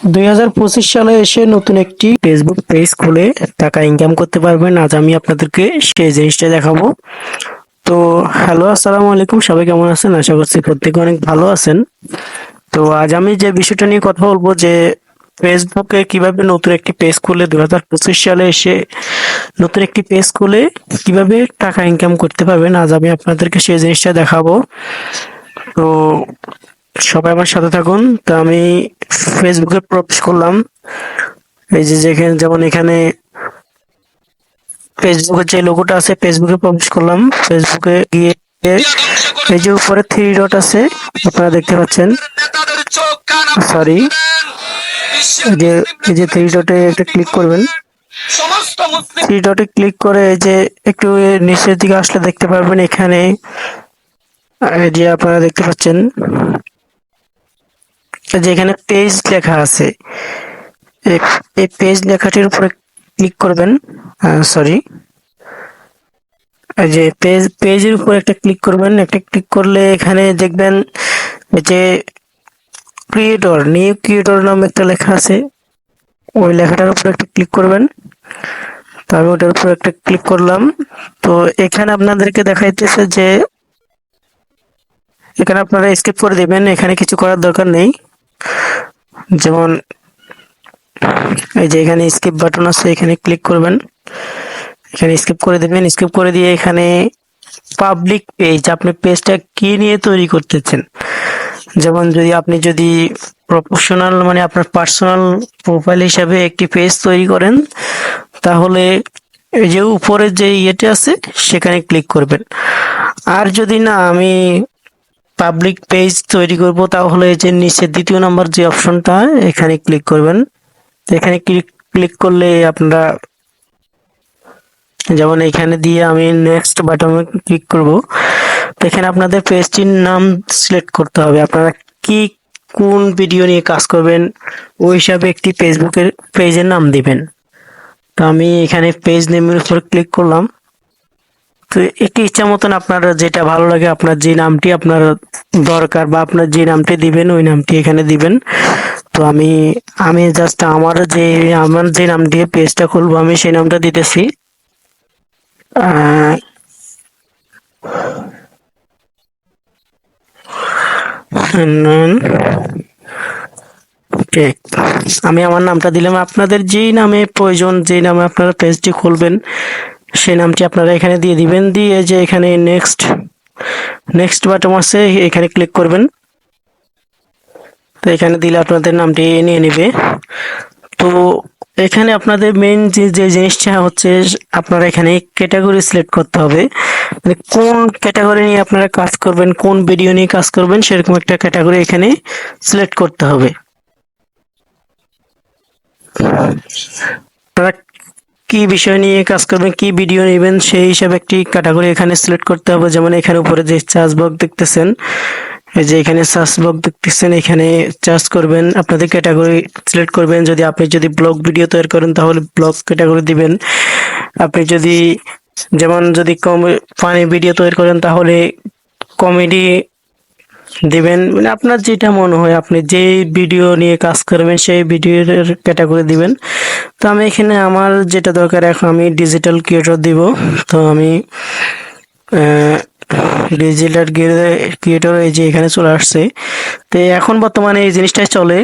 দুই হাজার পঁচিশ সালে এসে নতুন একটি ফেসবুক পেজ খুলে টাকা ইনকাম করতে পারবেন। আজ আমি আপনাদেরকে সেই জিনিসটা দেখাবো। তো হ্যালো আসসালামু আলাইকুম। সবাই কেমন আছেন? আশা করছি প্রত্যেকে অনেক ভালো আছেন। তো, আজ আমি যে বিষয়টা নিয়ে কথা বলব যে ফেসবুকে কীভাবে নতুন একটি পেজ খুলে, দুই হাজার পঁচিশ সালে এসে নতুন একটি পেজ খুলে কীভাবে টাকা ইনকাম করতে পারবেন, আজ আমি আপনাদেরকে সেই জিনিসটা দেখাবো। তো সবাই আমার সাথে থাকুন। তো আমি ফেসবুকে প্রবেশ করলাম। এই যে যেখানে যেমন এখানে ফেসবুকের যে লোগোটা আছে ফেসবুকে প্রবেশ করলাম। ফেসবুকে গিয়ে এই যে উপরে থ্রি ডট আছে, আপনারা দেখতে পাচ্ছেন। সরি যে এই যে থ্রি ডটে একটা ক্লিক করবেন। থ্রি ডটে ক্লিক করে এই যে একটু নিচের দিকে আসলে দেখতে পারবেন এখানে। যে আপনারা দেখতে পাচ্ছেন। এই যে এখানে পেজ লেখা আছে এই- পেজ লেখাটির উপরে ক্লিক করবেন সরি যে পেজ পেজের উপর একটা ক্লিক করবেন, একটা ক্লিক করলে এখানে দেখবেন যে ক্রিয়েটর নিউ ক্রিয়েটর নামে একটা লেখা আছে, ওই লেখাটার উপর একটা ক্লিক করবেন, তো আমি ওটার উপর একটা ক্লিক করলাম, তো এখানে আপনাদেরকে দেখাইতেছে যে, এখানে আপনারা স্কিপ করে দেবেন, এখানে কিছু করার দরকার নেই। যেমন এই যে এখানে স্কিপ বাটন আছে, এখানে ক্লিক করবেন। এখানে স্কিপ করে দিবেন স্কিপ করে দিয়ে এখানে পাবলিক পেজ আপনি পেজটা কি নিয়ে তৈরি করতেছেন? যেমন যদি আপনি যদি প্রফেশনাল মানে আপনার পার্সোনাল প্রোফাইল হিসাবে একটি পেজ তৈরি করেন, তাহলে এই যে উপরে যে ইয়েটা আছে, সেখানে ক্লিক করবেন। আর যদি না, আমি পাবলিক পেজ তৈরি করব তাহলে এই যে নিচে দ্বিতীয় নাম্বার যে অপশনটা এখানে ক্লিক করবেন। এখানে ক্লিক ক্লিক করলে আপনারা যেমন এখানে দিয়ে আমি নেক্সট বাটনে ক্লিক করব। এখানে আপনাদের পেজটির নাম সিলেক্ট করতে হবে। আপনারা কি, কোন ভিডিও নিয়ে কাজ করবেন, ওই হিসাবে একটি ফেসবুকের পেজের নাম দিবেন। তো আমি এখানে পেজ নেমের উপর ক্লিক করলাম। তো একটি ইচ্ছা মতন আপনার যেটা ভালো লাগে, আপনার যে নামটি আপনার দরকার বা আপনার যে নামটি দিবেন, ওই নামটি এখানে দিবেন। তো আমি আমি জাস্ট আমার যে আমার যে নাম দিয়ে পেজটা খুলবো, আমি সেই নামটা দিতেছি। আমি আমার নামটা দিলাম। আপনাদের যেই নামে প্রয়োজন, যেই নামে আপনারা পেজটি খুলবেন সেই নামটি আপনারা এখানে দিয়ে দিবেন। দিয়ে যে এখানে নেক্সট নেক্সট বাটন আছে, এখানে ক্লিক করবেন। তো এখানে দিলে আপনাদের নামটি নিয়ে নেবে। তো এখানে আপনাদের মেইন যে যে জিনিসটা হচ্ছে, আপনারা এখানে ক্যাটাগরি সিলেক্ট করতে হবে। মানে কোন ক্যাটাগরি নিয়ে আপনারা কাজ করবেন, কোন ভিডিও নিয়ে কাজ করবেন, সেরকম একটা ক্যাটাগরি এখানে সিলেক্ট করতে হবে। আপনারা কি বিষয় নিয়ে কাজ করবেন, কি ভিডিও নেবেন, সেই হিসাবে একটি ক্যাটাগরি এখানে সিলেক্ট করতে হবে। যেমন এখানে উপরে যে চার্জ বক্স দেখতেছেন, এই যে এখানে সার্চ বক্স দেখতেছেন, এখানে চার্জ করবেন, আপনাদের ক্যাটাগরি সিলেক্ট করবেন। যদি আপনি যদি ব্লগ ভিডিও তৈরি করেন, তাহলে ব্লগ ক্যাটাগরি দিবেন। আপনি যদি, যেমন যদি কম ফানি ভিডিও তৈরি করেন, তাহলে কমেডি দিবেন মানে আপনার যেটা মনে হয়, আপনি যে ভিডিও নিয়ে কাজ করবেন, সেই ভিডিওর ক্যাটাগরি দিবেন। তো আমি এখানে আমার যেটা দরকার, এখন আমি ডিজিটাল ক্রিয়েটর দিব। তো আমি ডিজিটাল ক্রিয়েটর এই যে এখানে চলে আসছে। তো এখন বর্তমানে এই জিনিসটাই চলে।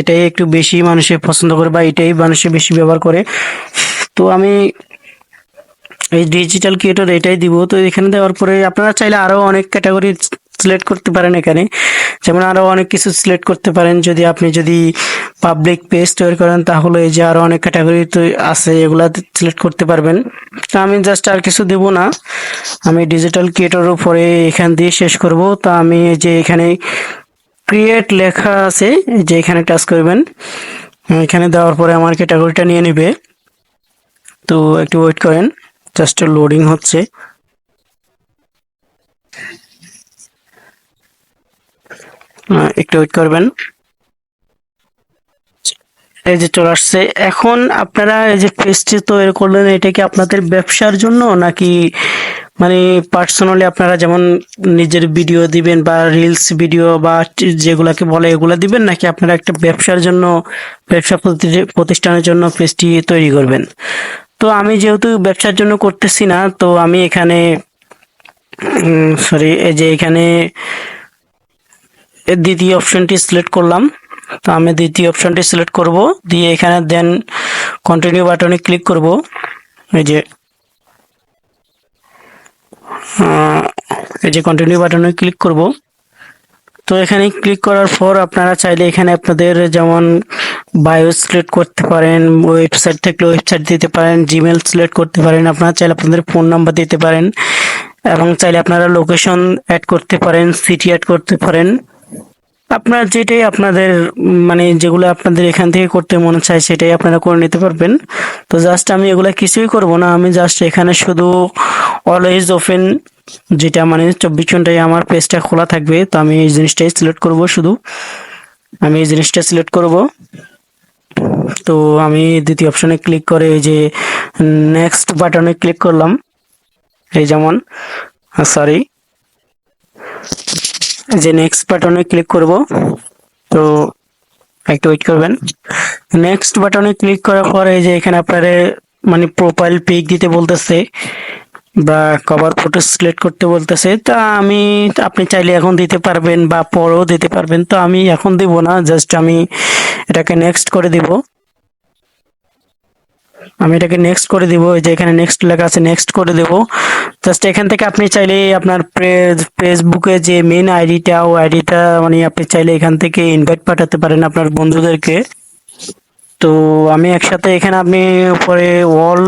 এটাই একটু বেশি মানুষে পছন্দ করে বা এটাই মানুষে বেশি ব্যবহার করে। তো আমি এই ডিজিটাল ক্রিয়েটর এটাই দিব। তো এখানে দেওয়ার পরে আপনারা চাইলে আরও অনেক ক্যাটাগরি সিলেক্ট করতে পারেন এখানে। যেমন আরও অনেক কিছু সিলেক্ট করতে পারেন। যদি আপনি যদি পাবলিক পেজ তৈরি করেন, তাহলে এই যে আরও অনেক ক্যাটাগরি আছে, এগুলা সিলেক্ট করতে পারবেন। তো আমি জাস্ট আর কিছু দেব না। আমি ডিজিটাল ক্রিয়েটর উপরে এখান দিয়ে শেষ করব। তো আমি যে এখানে ক্রিয়েট লেখা আছে যে এখানে টাচ করবেন। এখানে দেওয়ার পরে আমার ক্যাটাগরিটা নিয়ে নেবে। তো একটু ওয়েট করেন। জাস্ট লোডিং হচ্ছে। একটু ওয়েট করবেন। এই যে চলে আসছে। এখন আপনারা এই যে পেজটি তৈরি করলেন, এটা কি আপনাদের ব্যবসার জন্য নাকি মানে পার্সোনালি আপনারা যেমন নিজের ভিডিও দিবেন বা রিলস ভিডিও বা যেগুলাকে বলে এগুলো দিবেন, নাকি আপনারা একটা ব্যবসার জন্য, ব্যবসা প্রতি- প্রতিষ্ঠানের জন্য পেজটি তৈরি করবেন? তো আমি যেহেতু ব্যবসার জন্য করতেছি না, তো আমি এখানে সরি এই যে এখানে এর দ্বিতীয় অপশনটি সিলেক্ট করলাম। তো আমি দ্বিতীয় অপশনটি সিলেক্ট করব। দিয়ে এখানে দেন কন্টিনিউ বাটনে ক্লিক করব। এই যে এই যে কন্টিনিউ বাটনে ক্লিক করব। তো এখানে ক্লিক করার পর আপনারা চাইলে এখানে আপনাদের যেমন বায়ো সিলেক্ট করতে পারেন ওয়েবসাইট থেকে ওয়েবসাইট দিতে পারেন জিমেল সিলেক্ট করতে পারেন, আপনারা চাইলে আপনাদের ফোন নাম্বার দিতে পারেন এবং চাইলে আপনারা লোকেশন অ্যাড করতে পারেন সিটি অ্যাড করতে পারেন। আপনার যেটাই আপনাদের মানে যেগুলো আপনাদের এখান থেকে করতে মনে চায় সেটাই আপনারা করে নিতে পারবেন। তো জাস্ট আমি এগুলো কিছুই করব না, আমি জাস্ট এখানে শুধু অলওয়েজ ওপেন যেটা মানে চব্বিশ ঘন্টায় আমার পেজটা খোলা থাকবে, তো আমি এই জিনিসটাই সিলেক্ট করব শুধু। আমি এই জিনিসটা সিলেক্ট করব। তো আমি দ্বিতীয় অপশনে ক্লিক করে এই যে নেক্সট বাটনে ক্লিক করলাম। এই যেমন সরি যে নেক্সট বাটনে ক্লিক করব, তো একটু ওয়েট করবেন। নেক্সট বাটনে ক্লিক করার পরে যে এখানে আপনারা মানে প্রোফাইল পিক দিতে বলতেছে বা কভার ফটো সিলেক্ট করতে বলতেছে, তা আমি আপনি চাইলে এখন দিতে পারবেন বা পরেও দিতে পারবেন। তো আমি এখন দিব না জাস্ট আমি এটাকে নেক্সট করে দিব। আমি এটাকে নেক্সট করে দিব, এই যে এখানে নেক্সট লেখা আছে নেক্সট করে দেব। জাস্ট এখান থেকে আপনি চাইলে আপনার ফেসবুকে যে মেন আইডিটা ও আইডিটা মানে আপনি চাইলে এখান থেকে ইনভাইট পাঠাতে পারেন আপনার বন্ধুদেরকে। তো আমি একসাথে এখানে আপনি উপরে অল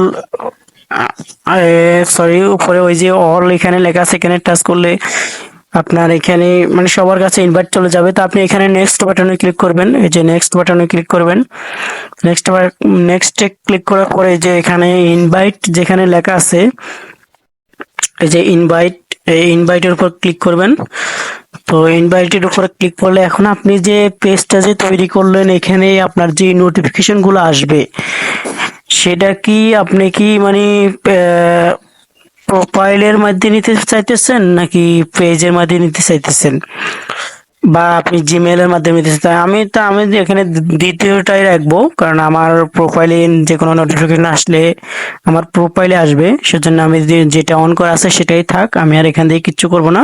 সরি উপরে ওই যে অল এখানে লেখা আছে, এখানে টাচ করলে আপনার এখানে মানে সবার কাছে ইনভাইট চলে যাবে। তো আপনি এখানে নেক্সট বাটনে ক্লিক করবেন। এই যে নেক্সট বাটনে ক্লিক করবেন। নেক্সট নেক্সটে ক্লিক করার পরে যে এখানে ইনভাইট যেখানে লেখা আছে, এই যে ইনভাইট এই ইনভাইটের উপর ক্লিক করবেন। তো ইনভাইটের উপর ক্লিক করলে এখন আপনি যে পেজটা যে তৈরি করলেন, এখানে আপনার যে নোটিফিকেশনগুলো আসবে, সেটা কি আপনি কি মানে প্রোফাইলের মধ্যে নিতে চাইতেছেন নাকি পেজের মধ্যে নিতে চাইতেছেন? বা আপনি জিমেলের মাধ্যমে নিতে চান আমি তো, আমি এখানে দ্বিতীয়টাই রাখব, কারণ আমার প্রোফাইলে যে কোনো নোটিফিকেশন আসলে আমার প্রোফাইলে আসবে। সেজন্য আমি যেটা অন করা আছে সেটাই থাক, আমি আর এখান থেকে কিচ্ছু করব না।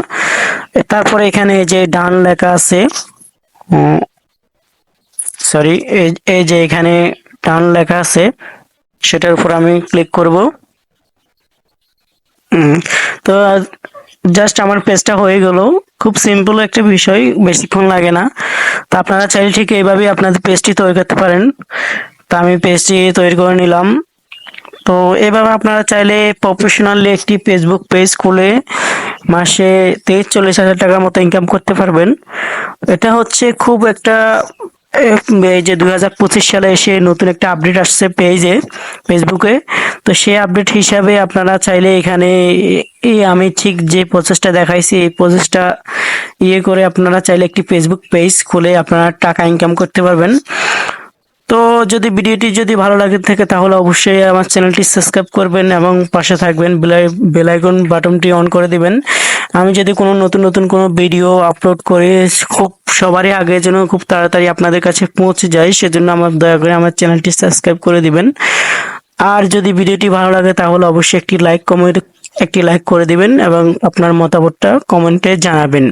তারপরে এখানে যে ডান লেখা আছে সরি এই যে এখানে ডান লেখা আছে, সেটার উপর আমি ক্লিক করব। তো জাস্ট আমার পেজটা হয়ে গেল। খুব সিম্পল একটা বিষয়, বেশিক্ষণ লাগে না। তো আপনারা চাইলে ঠিক এইভাবেই আপনাদের পেজটি তৈরি করতে পারেন। তো আমি পেজটি তৈরি করে নিলাম। তো এভাবে আপনারা চাইলে প্রফেশনালি একটি ফেসবুক পেজ খুলে মাসে তেইশ চল্লিশ হাজার টাকার মতো ইনকাম করতে পারবেন। এটা হচ্ছে খুব একটা এই যে দুই হাজার পঁচিশ সালে এসে নতুন একটা আপডেট আসছে পেজে ফেসবুকে তো সেই আপডেট হিসাবে আপনারা চাইলে এখানে এই আমি ঠিক যে প্রসেসটা দেখাইছি, এই প্রসেসটা ইয়ে করে আপনারা চাইলে একটি ফেসবুক পেজ খুলে আপনারা টাকা ইনকাম করতে পারবেন। তো যদি ভিডিওটি যদি ভালো লাগে থাকে, তাহলে অবশ্যই আমার চ্যানেলটি সাবস্ক্রাইব করবেন এবং পাশে থাকবেন বেল আইকন বাটনটি অন করে দিবেন। আমি যদি কোনো নতুন নতুন কোনো ভিডিও আপলোড করে খুব সবারই আগে যেন খুব তাড়াতাড়ি আপনাদের কাছে পৌঁছে যায় সেজন্য আমার দয়া করে আমার চ্যানেলটি সাবস্ক্রাইব করে দিবেন। আর যদি ভিডিওটি ভালো লাগে তাহলে অবশ্যই একটি লাইক কমেন্ট একটি লাইক করে দিবেন এবং আপনার মতামতটা কমেন্টে জানাবেন।